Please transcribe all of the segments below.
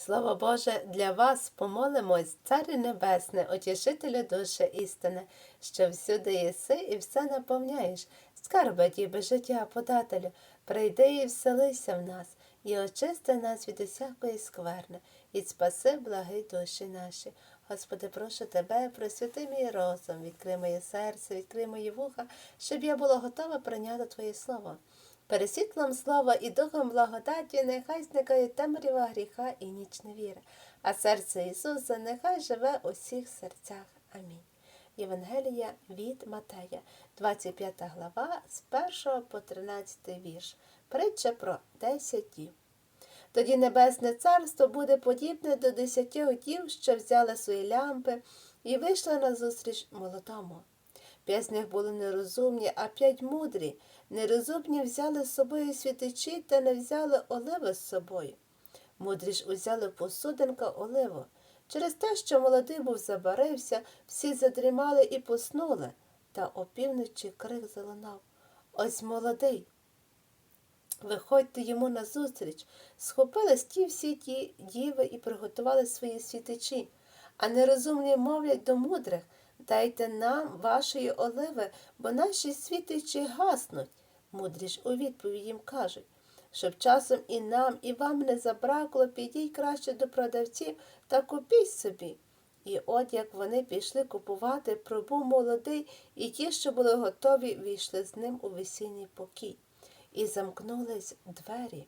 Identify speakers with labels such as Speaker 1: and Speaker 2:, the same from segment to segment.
Speaker 1: Слово Боже, для вас помолимось, Царю Небесне, Отішителю душі істини, що всюди єси і все наповняєш, скарби діби життя подателю, прийди і вселися в нас, і очисти нас від усякої скверни, і спаси благи душі наші. Господи, прошу тебе, просвяти мій розум, відкрий моє серце, відкрий мої вуха, щоб я була готова прийняти Твоє Слово. Перед світлом слова і духом благодаті нехай зникає темрява гріха і ніч невіри, а серце Ісуса нехай живе у всіх серцях. Амінь. Євангелія від Матея, 25 глава, з 1 по 13 вірш. Притча про 10 дів. Тоді Небесне Царство буде подібне до десяти дів, що взяли свої лямпи і вийшли назустріч молодому. П'ять з них були нерозумні, а п'ять мудрі. Нерозумні взяли з собою світичі та не взяли оливи з собою. Мудрі ж узяли посудинка оливу. Через те, що молодий був забарився, всі задрімали і поснули, та опівночі крик залунав. Ось молодий. Виходьте йому назустріч, схопили ті всі ті діви і приготували свої світичі, а нерозумні мовлять до мудрих Дайте нам вашої оливи, бо наші світичі гаснуть. Мудрі ж у відповідь їм кажуть, щоб часом і нам, і вам не забракло, підіть краще до продавців та купіть собі. І от як вони пішли купувати, пробув молодий, і ті, що були готові, війшли з ним у весільний покій, і замкнулись двері.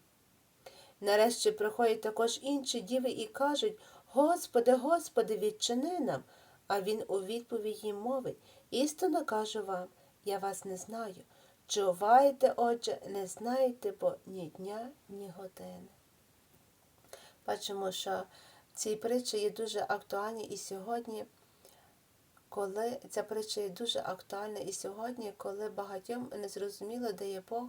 Speaker 1: Нарешті приходять також інші діви і кажуть Господи, Господи, відчини нам. А він у відповідь їм мовить істинно кажу вам, я вас не знаю. Чуваєте, отже, не знаєте, бо ні дня, ні години. Бачимо, що ці притчі є дуже актуальні і сьогодні, коли ця притча є дуже актуальна і сьогодні, коли багатьом не зрозуміло, де є Бог,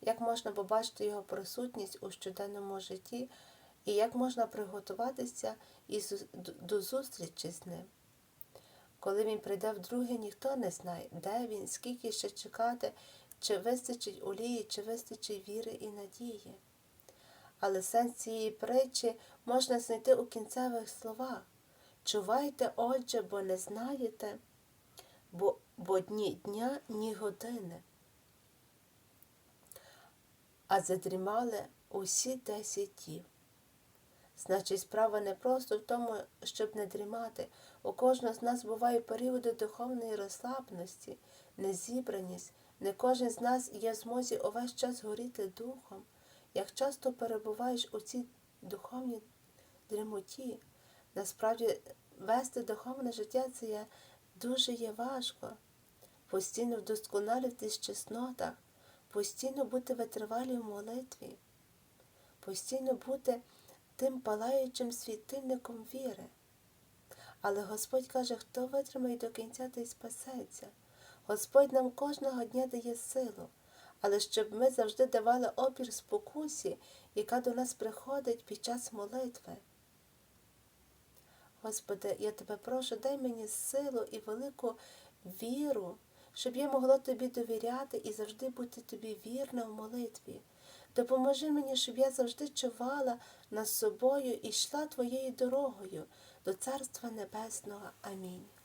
Speaker 1: як можна побачити його присутність у щоденному житті, і як можна приготуватися до зустрічі з ним. Коли він прийде вдруге, ніхто не знає, де він, скільки ще чекати, чи вистачить олії, чи вистачить віри і надії. Але сенс цієї притчі можна знайти у кінцевих словах. Чувайте, отже, бо не знаєте, бо, бо дні дня, ні години. А задрімали усі десять дів. Значить, справа не просто в тому, щоб не дрімати. У кожного з нас бувають періоди духовної розслабності, незібраність. Не кожен з нас є в змозі увесь час горіти духом. Як часто перебуваєш у цій духовній дрімоті, насправді вести духовне життя це є дуже є важко. Постійно вдосконалитись в чеснотах, постійно бути витривалі в молитві, постійно бути тим палаючим світильником віри. Але Господь каже, хто витримає до кінця, той спасеться. Господь нам кожного дня дає силу, але щоб ми завжди давали опір спокусі, яка до нас приходить під час молитви. Господи, я тебе прошу, дай мені силу і велику віру, щоб я могла тобі довіряти і завжди бути тобі вірна в молитві. Допоможи мені, щоб я завжди чувала над собою і йшла твоєю дорогою до Царства Небесного. Амінь.